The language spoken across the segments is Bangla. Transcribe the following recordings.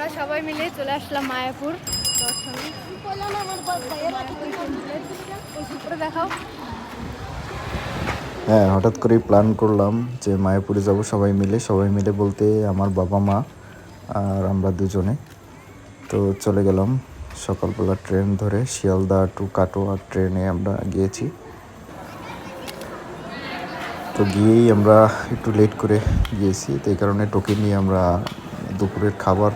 আমরা সবাই মিলে চলে আসলাম মায়াপুর। দেখাও। হ্যাঁ হঠাৎ করেই প্ল্যান করলাম যে মায়াপুরে যাব সবাই মিলে। সবাই মিলে বলতে আমার বাবা, মা আর আমরা দুজনে। তো চলে গেলাম সকালবেলা ট্রেন ধরে শিয়ালদা টু কাটোয়া ট্রেনে আমরা গিয়েছি। তো গিয়েই আমরা একটু লেট করে গিয়েছি। তো এই কারণে টোকেন নিয়ে আমরা দুপুরের খাবার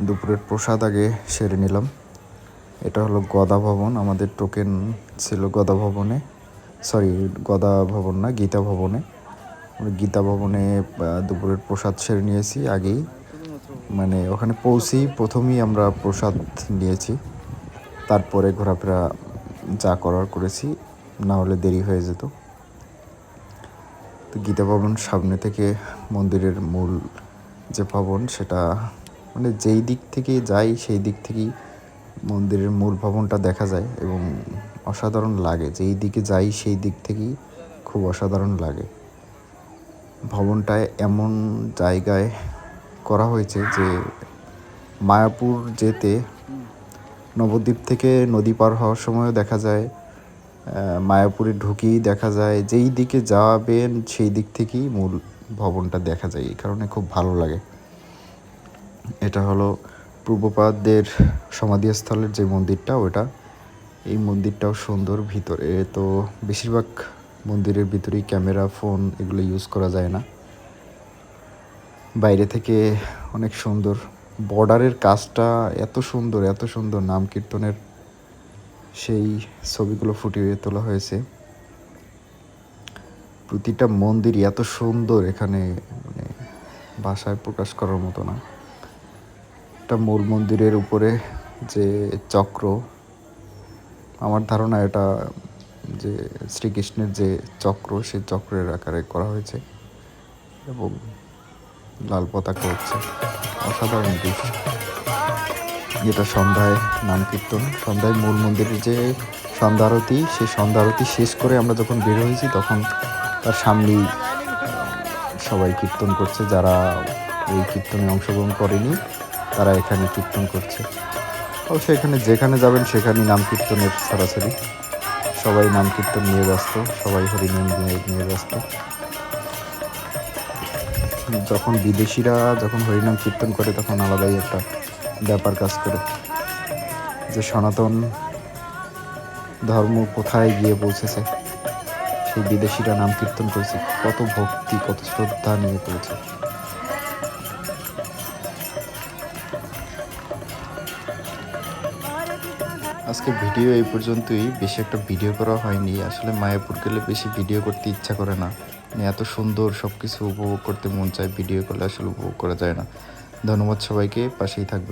দুপুরের প্রসাদ আগে সেরে নিলাম। এটা হলো গদা ভবন, আমাদের টোকেন ছিল গদা ভবনে। সরি গদা ভবন না, গীতা ভবনে। গীতা ভবনে দুপুরের প্রসাদ সেরে নিয়েছি আগেই। মানে ওখানে পৌঁছেই প্রথমেই আমরা প্রসাদ নিয়েছি। তারপরে ঘোরাফেরা যা করার করেছি, না হলে দেরি হয়ে যেত। তো গীতা ভবন সামনে থেকে মন্দিরের মূল যে ভবন, সেটা মানে যেই দিক থেকে যাই, সেই দিক থেকেই মন্দিরের মূল ভবনটা দেখা যায় এবং অসাধারণ লাগে। যেই দিকে যাই, সেই দিক থেকেই খুব অসাধারণ লাগে। ভবনটায় এমন জায়গায় করা হয়েছে যে মায়াপুর যেতে নবদ্বীপ থেকে নদী পার হওয়ার সময়ও দেখা যায় মায়াপুরে ঢুকেই দেখা যায়। যেই দিকে যাবেন, সেই দিক থেকেই মূল ভবনটা দেখা যায়। এই কারণে খুব ভালো লাগে। এটা হলো পূর্বপাদদের সমাধিস্থলের যে মন্দিরটা, ওটা এই মন্দিরটাও সুন্দর ভিতরে। তো বেশিরভাগ মন্দিরের ভিতরেই ক্যামেরা, ফোন এগুলো ইউজ করা যায় না। বাইরে থেকে অনেক সুন্দর। বর্ডারের কাজটা এত সুন্দর এত সুন্দর নাম কীর্তনের সেই ছবিগুলো ফুটিয়ে তোলা হয়েছে। প্রতিটা মন্দিরই এত সুন্দর এখানে মানে ভাষায় প্রকাশ করার মতো না। একটা মূল মন্দিরের উপরে যে চক্র, আমার ধারণা এটা যে শ্রীকৃষ্ণের যে চক্র সেই চক্রের আকারে করা হয়েছে এবং লাল পতাকা হচ্ছে অসাধারণ দৃশ্য। যেটা সন্ধ্যায় নাম কীর্তন। সন্ধ্যায় মূল মন্দিরের যে সন্ধ্যা আরতি সেই সন্ধ্যা আরতি শেষ করে আমরা যখন বের হয়েছি, তখন তার সামনেই সবাই কীর্তন করছে। যারা ওই কীর্তনে অংশগ্রহণ করেনি তারা এখানে কীর্তন করছে। অবশ্য এখানে যেখানে যাবেন সেখানেই নাম কীর্তনের সরাসরি। সবাই নাম কীর্তন নিয়ে ব্যস্ত, সবাই হরিনাম নিয়ে নিয়ে ব্যস্ত। যখন বিদেশিরা যখন হরিনাম কীর্তন করে তখন আলাদাই একটা ব্যাপার কাজ করে। যে সনাতন ধর্ম কোথায় গিয়ে পৌঁছেছে, সেই বিদেশিরা নাম কীর্তন করেছে, কত ভক্তি, কত শ্রদ্ধা নিয়ে করেছে আজকে ভিডিও এই পর্যন্তই। বেশি একটা ভিডিও করা হয়নি। আসলে মায়াপুর গেলে বেশি ভিডিও করতে ইচ্ছা করে না। মানে এত সুন্দর সব কিছু উপভোগ করতে মন চায়, ভিডিও করলে আসলে উপভোগ করা যায় না। ধন্যবাদ সবাইকে, পাশেই থাকবে